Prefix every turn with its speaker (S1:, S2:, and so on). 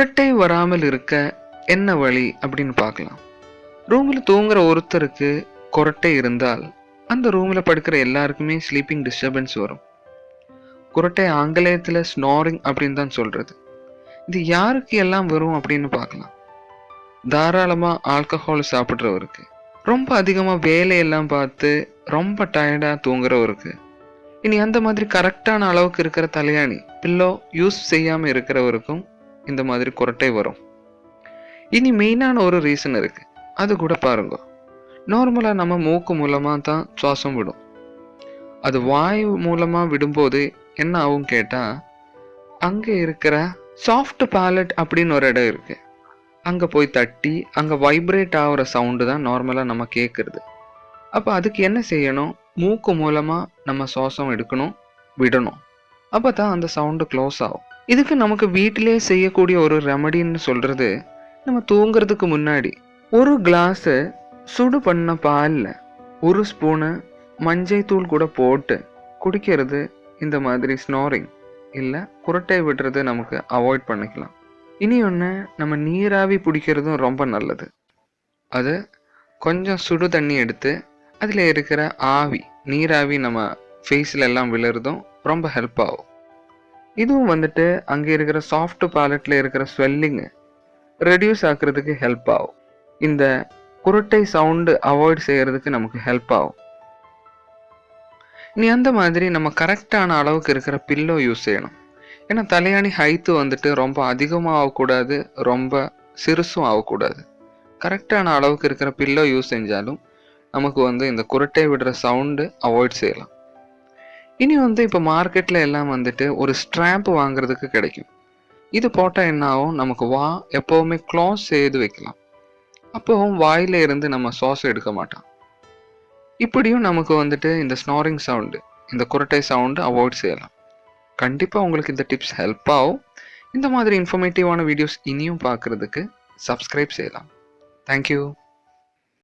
S1: குரட்டை வராமல் இருக்க என்ன வழி அப்படின்னு பார்க்கலாம். ரூமில் தூங்குற ஒருத்தருக்கு குரட்டை இருந்தால் அந்த ரூமில் படுக்கிற எல்லாருக்குமே ஸ்லீப்பிங் டிஸ்டர்பன்ஸ் வரும். குரட்டை ஆங்கிலேயத்தில் ஸ்னோரிங் அப்படின்னு தான் சொல்கிறது இது யாருக்கு எல்லாம் வரும் அப்படின்னு பார்க்கலாம். தாராளமாக ஆல்கஹால் சாப்பிட்றவருக்கு ரொம்ப அதிகமாக வேலையெல்லாம் பார்த்து ரொம்ப டயர்டாக தூங்குறவருக்கு இனி அந்த மாதிரி கரெக்டான அளவுக்கு இருக்கிற தலையாணி பில்லோ யூஸ் செய்யாமல் இருக்கிறவருக்கும் இந்த மாதிரி குரட்டை வரும். இனி மெயினான ஒரு ரீசன் இருக்கு. அது கூட பாருங்க. நார்மலாக நம்ம மூக்கு மூலமாக தான் சுவாசம் விடும். அது வாயு மூலமாக விடும்போது என்ன ஆகும் கேட்டால் அங்கே இருக்கிற சாஃப்ட் பேலட் அப்படின்னு ஒரு இடம் இருக்கு. அங்கே போய் தட்டி அங்கே வைப்ரேட் ஆகிற சவுண்டு தான் நார்மலாக நம்ம கேட்குறது அப்போ அதுக்கு என்ன செய்யணும்? மூக்கு மூலமாக நம்ம சுவாசம் எடுக்கணும் விடணும். அப்போ தான் அந்த சவுண்டு க்ளோஸ் ஆகும். இதுக்கு நமக்கு வீட்டிலே செய்யக்கூடிய ஒரு ரெமடின்னு சொல்கிறது நம்ம தூங்குறதுக்கு முன்னாடி ஒரு கிளாஸு சுடு பண்ண பாலில் ஒரு ஸ்பூனு மஞ்சள் தூள் கூட போட்டு குடிக்கிறது இந்த மாதிரி ஸ்னோரிங் இல்லை குரட்டை விடுறது நமக்கு அவாய்ட் பண்ணிக்கலாம். இனி ஒன்று நம்ம நீராவி பிடிக்கிறதும் ரொம்ப நல்லது. அது கொஞ்சம் சுடு தண்ணி எடுத்து அதில் இருக்கிற ஆவி நீராவி நம்ம ஃபேஸில் எல்லாம் விழுறதும் ரொம்ப ஹெல்ப் ஆகும். இதுவும் வந்துட்டு அங்கே இருக்கிற சாஃப்ட் பேலட்டில் இருக்கிற ஸ்வெல்லிங்கு ரெடியூஸ் ஆக்குறதுக்கு ஹெல்ப் ஆகும். இந்த குரட்டை சவுண்டு அவாய்ட் செய்கிறதுக்கு நமக்கு ஹெல்ப் ஆகும். நீ அந்த மாதிரி நம்ம கரெக்டான அளவுக்கு இருக்கிற பில்லோ யூஸ் செய்யணும். ஏன்னா தலையாணி ஹைத்து வந்துட்டு ரொம்ப அதிகமாக ஆகக்கூடாது ரொம்ப சிறுசும் ஆகக்கூடாது. கரெக்டான அளவுக்கு இருக்கிற பில்லோ யூஸ் செஞ்சாலும் நமக்கு வந்து இந்த குரட்டை விடுற சவுண்டு அவாய்ட் செய்யலாம். இனி வந்து இப்போ மார்க்கெட்டில் எல்லாம் வந்துட்டு ஒரு ஸ்ட்ராம்ப் வாங்குறதுக்கு கிடைக்கும். இது போட்டால் என்ன ஆகும்? நமக்கு வா எப்போவுமே க்ளோஸ் செய்து வைக்கலாம். அப்போவும் வாயில இருந்து நம்ம சுவாசம் எடுக்க மாட்டோம் இப்படியும் நமக்கு வந்துட்டு இந்த ஸ்னோரிங் சவுண்டு இந்த குரட்டை சவுண்டு அவாய்ட் செய்யலாம். கண்டிப்பாக உங்களுக்கு இந்த டிப்ஸ் ஹெல்ப் ஆகும். இந்த மாதிரி இன்ஃபர்மேட்டிவான வீடியோஸ் இனியும் பார்க்குறதுக்கு சப்ஸ்கிரைப் செய்யலாம். தேங்க்யூ